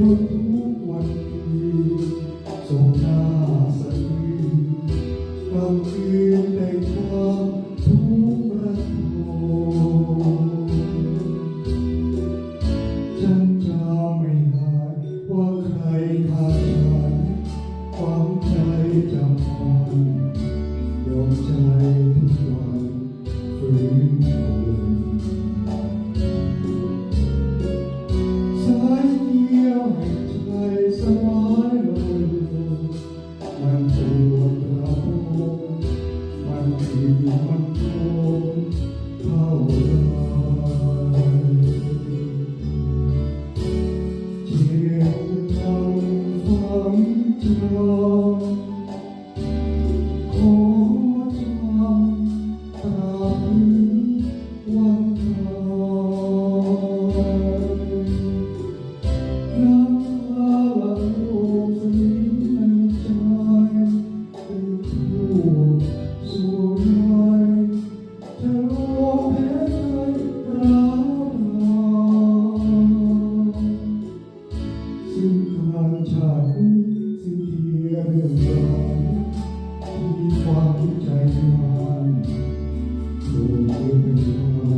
บนทุกวันคืงหาสะกลางคืนแต่งควทุกข์ระทมฉันจะไม่หายว่าใครขาดฉันความใจจำมันยอมใจทุกวันฝืนท 远方的客 ความใจมันเดยเม่รู้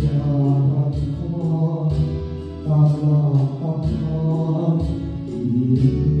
Thank you.